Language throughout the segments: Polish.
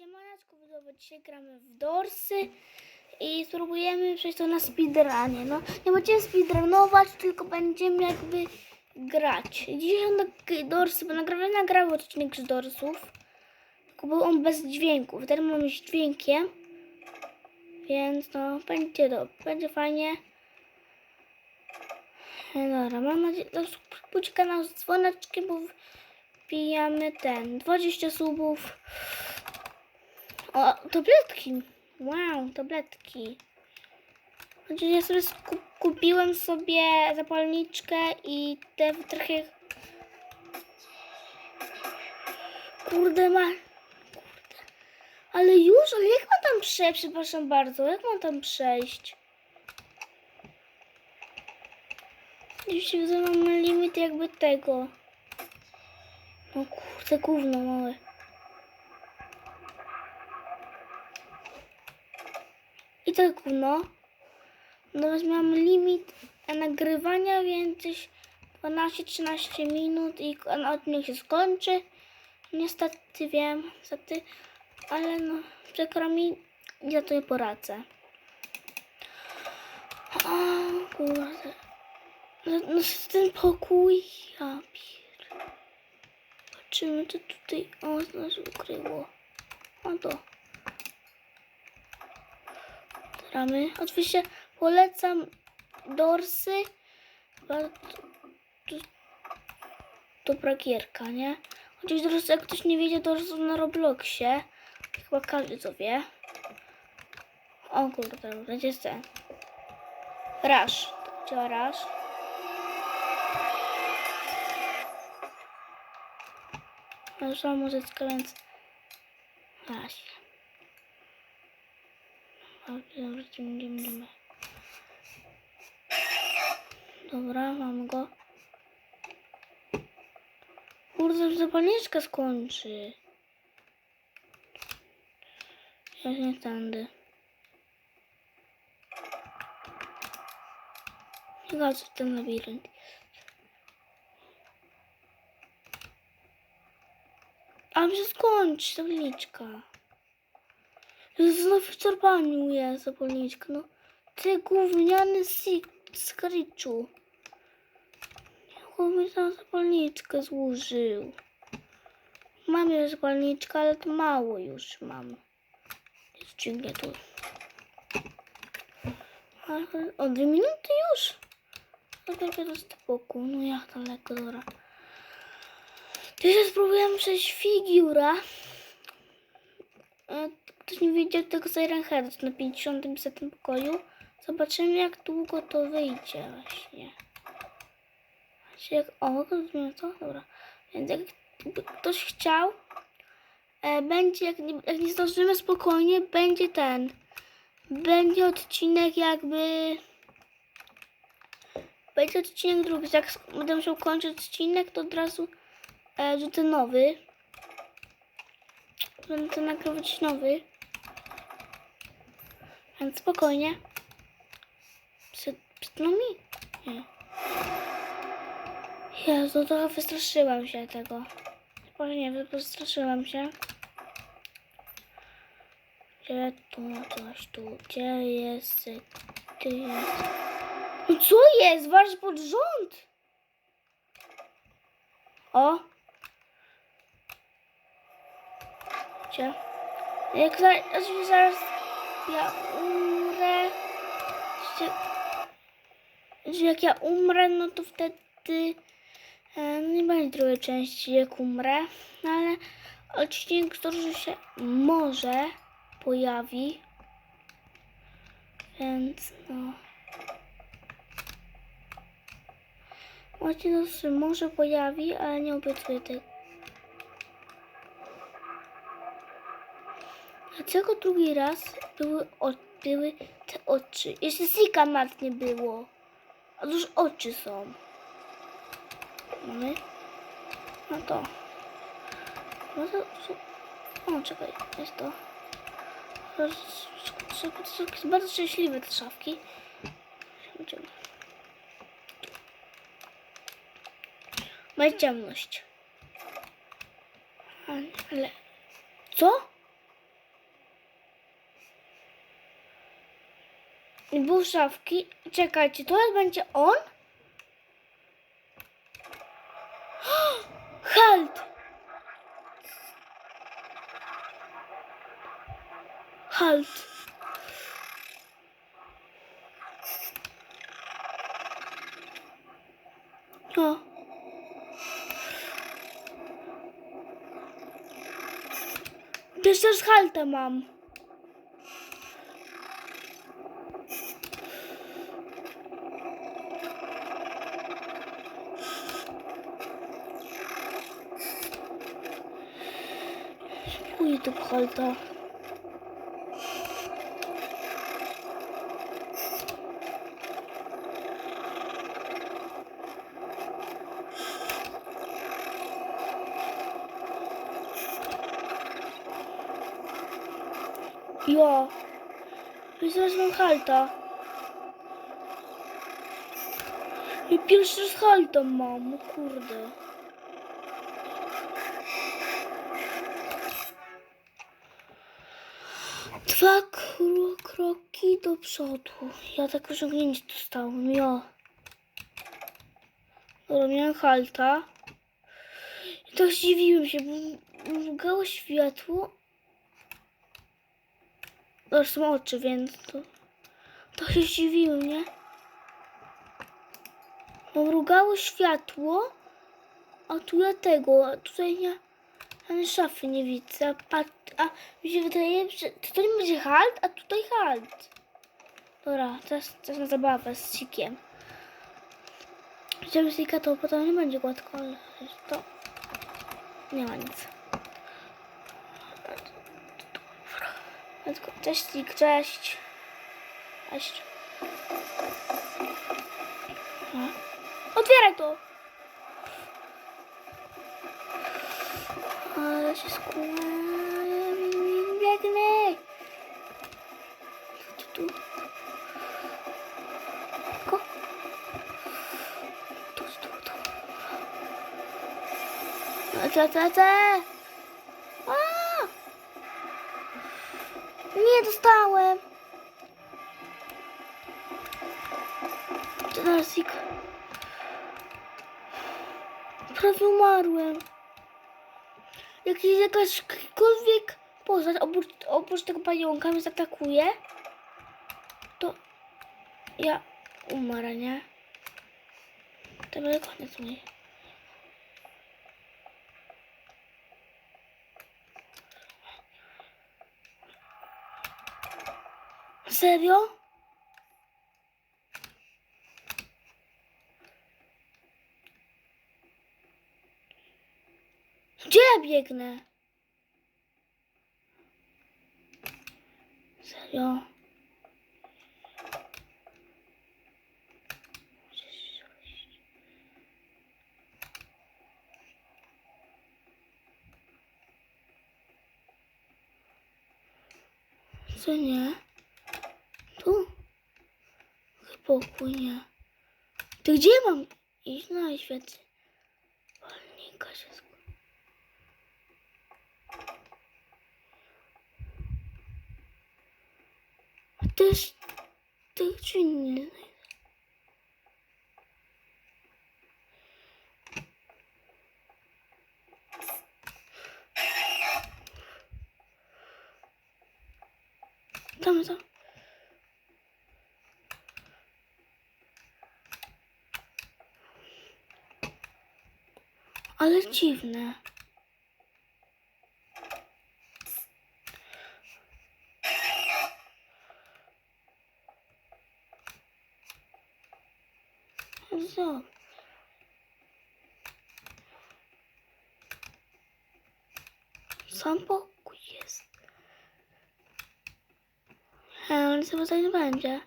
Siemaneczko, widzowie, dzisiaj gramy w Dorsy i spróbujemy przejść to na speedrunie. No, nie będziemy speedrunować, tylko będziemy jakby grać. Dzisiaj na Dorsy, bo nagrałem nagrały odcinek z Dorsów, tylko był on bez dźwięków. Teraz mamy z dźwiękiem, więc no, będzie do, będzie fajnie. No Dobra, mam nadzieję, że subskrybujcie kanał z dzwoneczkiem, bo wbijamy ten, 20 subów. O, tabletki. Wow, tabletki. Znaczy ja sobie kupiłem sobie zapalniczkę i te trochę... Kurde ma... Kurde. Ale już? Ale jak mam tam przejść? Przepraszam bardzo. Jak mam tam przejść? Już widzę, mamy limit jakby tego. No kurde, gówno małe. Tak gówno. Natomiast mam limit nagrywania, więc gdzieś 12-13 minut i odcinek się skończy. Niestety wiem, niestety, ale no przykro mi, ja to poradzę. O kurde. No, no ten pokój, ja pier... Patrzymy, co tutaj o, nas ukryło. O to. Ramy. Oczywiście polecam Dorsy. Dobra gierka, nie? Chociaż Dorsy, jak ktoś nie wiedzie, Dorsy na Robloxie. Chyba każdy to wie. O kurde, będzie ten. Rush. To działa Rush. Nasza muzyczka, więc... Właśnie. Idziemy, idziemy, idziemy. Dobra, mam go. Kurde, już zapalniczka skończy. Ja się nie tędy. Ciekawe co ten labirynt. A się skończy tabliczka. Znowu w czerpaniu jest. No, ty gówniany skryczu. Jak mi tam zapalniczkę złożył. Mam już zapalniczkę, ale to mało już mam. Jest ciągnie tu. O dwie minuty już? No dopiero z boku. No jak daleko, dobra. Teraz spróbujemy przejść figura. Ktoś nie widział tego Siren Head na 50 pokoju. Zobaczymy jak długo to wyjdzie właśnie. Właśnie jak... O, zmienia to? Dobra. Więc jak ktoś chciał, e, będzie, jak nie, jak nie zdążymy spokojnie, będzie ten. Będzie odcinek jakby... Będzie odcinek drugi. Jak będę musiał kończyć odcinek, to od razu e, rzucę nowy. Będę nagrywać nowy. Więc spokojnie. Przed, przed nami? Nie. Jezu, trochę wystraszyłam się tego. Może nie, wy- wystraszyłam się. Gdzie tu, coś tu, gdzie jest, gdzie jest? No co jest? Wasz pod rząd! O! Gdzie? Jak zaraz, zaraz ja umrę, że, że jak ja umrę, no to wtedy e, nie będzie drugiej części jak umrę, no ale odcinek, który się może pojawi, więc no. Odcinek się może pojawi, ale nie obiecuję tego. Dlaczego drugi raz były, o, były te oczy? Jeszcze Sika mat nie było. A już oczy są. Mamy? No to. No to... O, czekaj, jest to. Jest- bardzo szczęśliwe te szafki. Ma ciemność. Ale... Co? Był szafki. Czekajcie, to będzie on? Halt! Halt! O. Też też halta mam. Spróbuję tu halta. Ja. I zaraz mam halta. I pierwszy z halta mam, kurde. Dwa kro kroki do przodu. Ja tak osiągnięcie dostałem, ja. Dobra, miałem halta. I to zdziwiłem się, bo mrugało światło, to są oczy, więc to, to się zdziwiłem, nie? Mrugało światło, a tu ja tego, a tutaj nie, ani szafy nie widzę. A, a mi się wydaje, że nie będzie halt, a tutaj halt. Dobra, teraz, teraz na zabawę z sikiem. Chciałbym sika, to potem nie będzie gładko, ale to nie ma nic. Cześć, Sik, cześć. Cześć. Otwieraj to! Ale się skłania, biegnę. Tu, tu. Ko. Tu, tu, tu. Lecę, lecę, lecę. A! Nie dostałem. Teraz ik. Prawie umarłem. Jakiś jakaśkolwiek postać oprócz, oprócz tego pająka mnie zaatakuje, to ja umarę, nie? To będzie koniec mój. Serio? Gdzie ja biegnę? Serio? Co nie? Tu? Pokój nie. To gdzie mam iść na świecie? Walnika się sk- A też tych. Tam, tam. Ale dziwne. Co? Sam pokój jest. Ale chyba tak nie będzie.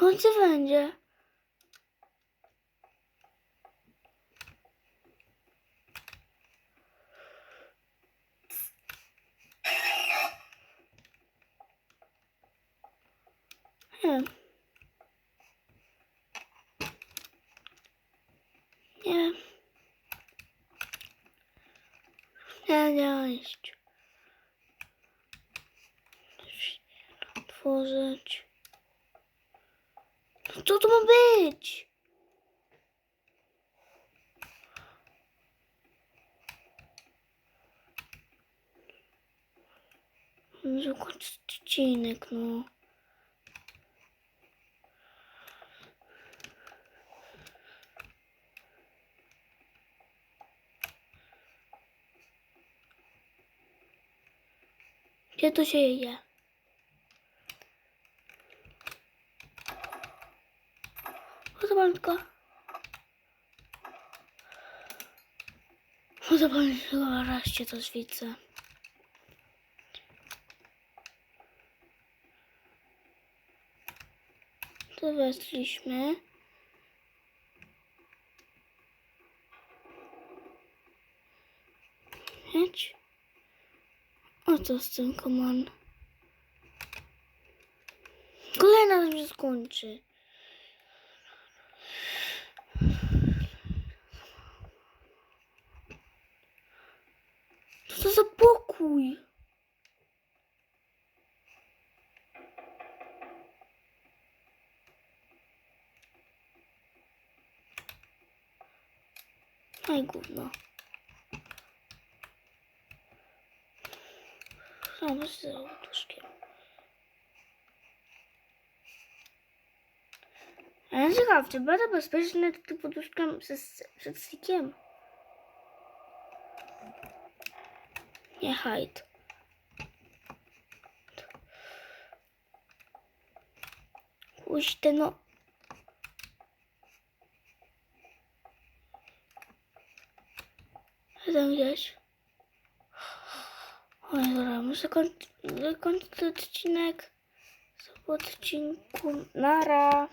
On co będzie? Hmm. znaleźć. Otworzyć. No co to ma być? No, Zakończyć odcinek, no. Gdzie to się je? Pozwolę Pozwolę raście to świecę. To weszliśmy. Jedź. O co z tym komand? Kolejna nam się skończy. Co za pokój? Aj gówno. Sam z łóżkiem. A ja ciekaw, czy bardzo bezpieczne ty poduszkam przed, stikiem? Nie hajt. Puśćcie no. Tam gdzieś. Dobra, muszę kończyć odcinek. W odcinku. Nara.